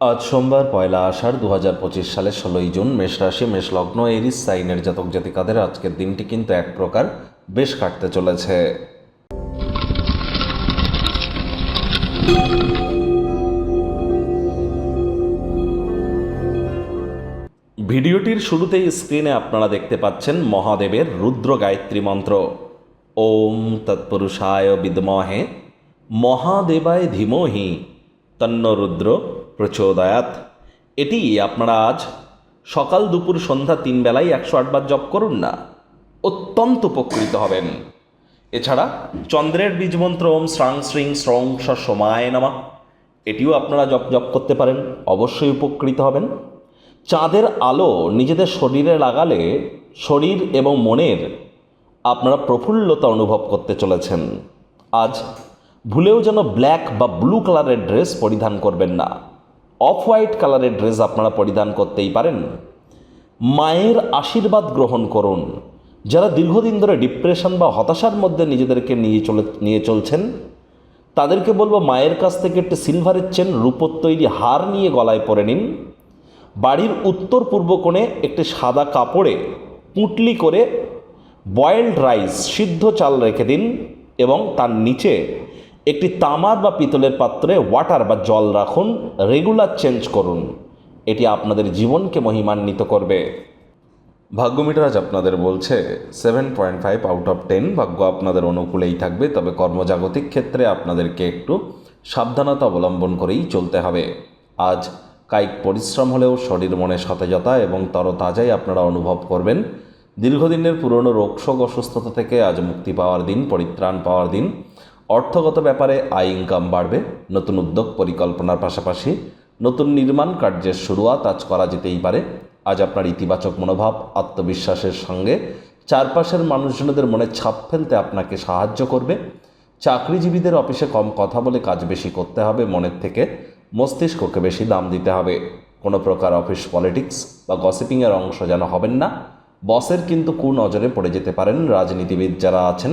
আজ সোমবার পয়লা আষাঢ় দু হাজার পঁচিশ সালের ষোলোই জুন, মেষ রাশি, মেষ এরিস, সাইনের জাতক জাতিকাদের আজকের দিনটি কিন্তু এক প্রকার বেশ কাটতে চলেছে। ভিডিওটির শুরুতেই স্ক্রিনে আপনারা দেখতে পাচ্ছেন মহাদেবের রুদ্র গায়ত্রী মন্ত্র। ওম তৎপুরুষায় বিদমহে, মহাদেবায় ধীমহি তন্ন রুদ্র প্রচোদয়াত। এটি আপনারা আজ সকাল দুপুর সন্ধ্যা তিন বেলায় একশো আটবার জপ করুন না, অত্যন্ত উপকৃত হবেন। এছাড়া চন্দ্রের বীজমন্ত্র ওম শ্রাং শ্রিং শ্রং সমায় নামা। এটিও আপনারা জপ জপ করতে পারেন, অবশ্যই উপকৃত হবেন। চাঁদের আলো নিজেদের শরীরে লাগালে শরীর এবং মনের আপনারা প্রফুল্লতা অনুভব করতে চলেছেন। আজ ভুলেও যেন ব্ল্যাক বা ব্লু কালারের ড্রেস পরিধান করবেন না। অফ হোয়াইট কালারের ড্রেস আপনারা পরিধান করতেই পারেন। মায়ের আশীর্বাদ গ্রহণ করুন। যারা দীর্ঘদিন ধরে ডিপ্রেশন বা হতাশার মধ্যে নিজেদেরকে নিয়ে চলে, নিয়ে চলছেন, তাদেরকে বলব মায়ের কাছ থেকে একটি সিলভারের চেন রূপোর তৈরি হার নিয়ে গলায় পরে নিন। বাড়ির উত্তর পূর্ব কোণে একটি সাদা কাপড়ে পুঁটলি করে বয়েলড রাইস সিদ্ধ চাল রেখে দিন এবং তার নিচে একটি তামার বা পিতলের পাত্রে ওয়াটার বা জল রাখুন রেগুলার চেঞ্জ করুন। এটি আপনাদের জীবনকে মহিমান্বিত করবে। ভাগ্যমিটার আজ আপনাদের বলছে seven point five out of ten ভাগ্য আপনাদের অনুকূলেই থাকবে, তবে কর্মজাগতিক ক্ষেত্রে আপনাদেরকে একটু সাবধানতা অবলম্বন করেই চলতে হবে। আজ কায়িক পরিশ্রম হলেও শরীর মনে সতেজতা এবং তরতাজাই আপনারা অনুভব করবেন। দীর্ঘদিনের পুরনো রোগশোক অসুস্থতা থেকে আজ মুক্তি পাওয়ার দিন, পরিত্রাণ পাওয়ার দিন। অর্থগত ব্যাপারে আয় ইনকাম বাড়বে, নতুন উদ্যোগ পরিকল্পনার পাশাপাশি নতুন নির্মাণ কার্যের শুরুয়াত আজ করা যেতেই পারে। আজ আপনার ইতিবাচক মনোভাব, আত্মবিশ্বাসের সঙ্গে চারপাশের মানুষজনদের মনে ছাপ ফেলতে আপনাকে সাহায্য করবে। চাকরিজীবীদের অফিসে কম কথা বলে কাজ বেশি করতে হবে, মনের থেকে মস্তিষ্ককে বেশি দাম দিতে হবে। কোনো প্রকার অফিস পলিটিক্স বা গসিপিংয়ের অংশ যেন হবেন না। বসের কিন্তু কুনজরে পড়ে যেতে পারেন রাজনীতিবিদ যারা আছেন।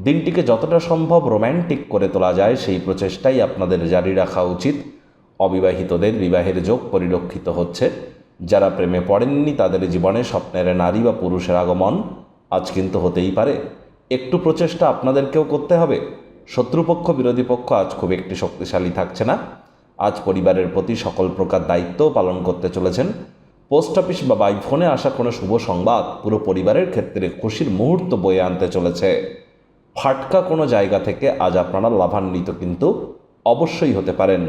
দিনটিকে যতটা সম্ভব রোম্যান্টিক করে তোলা যায়, সেই প্রচেষ্টাই আপনাদের জারি রাখা উচিত। অবিবাহিতদের বিবাহের যোগ পরিলক্ষিত হচ্ছে। যারা প্রেমে পড়েননি, তাদের জীবনে স্বপ্নের নারী বা পুরুষের আগমন আজ কিন্তু হতেই পারে। একটু প্রচেষ্টা আপনাদেরকেও করতে হবে। শত্রুপক্ষ, বিরোধী পক্ষ আজ খুব একটি শক্তিশালী থাকছে না। আজ পরিবারের প্রতি সকল প্রকার দায়িত্বও পালন করতে চলেছেন। পোস্ট অফিস বা বাইফোনে আসা কোনো শুভ সংবাদ পুরো পরিবারের ক্ষেত্রে খুশির মুহূর্ত বয়ে আনতে চলেছে। ফাটকা কোনো জায়গা থেকে আজ আপনারা লাভান্বিত কিন্তু অবশ্যই হতে পারেন।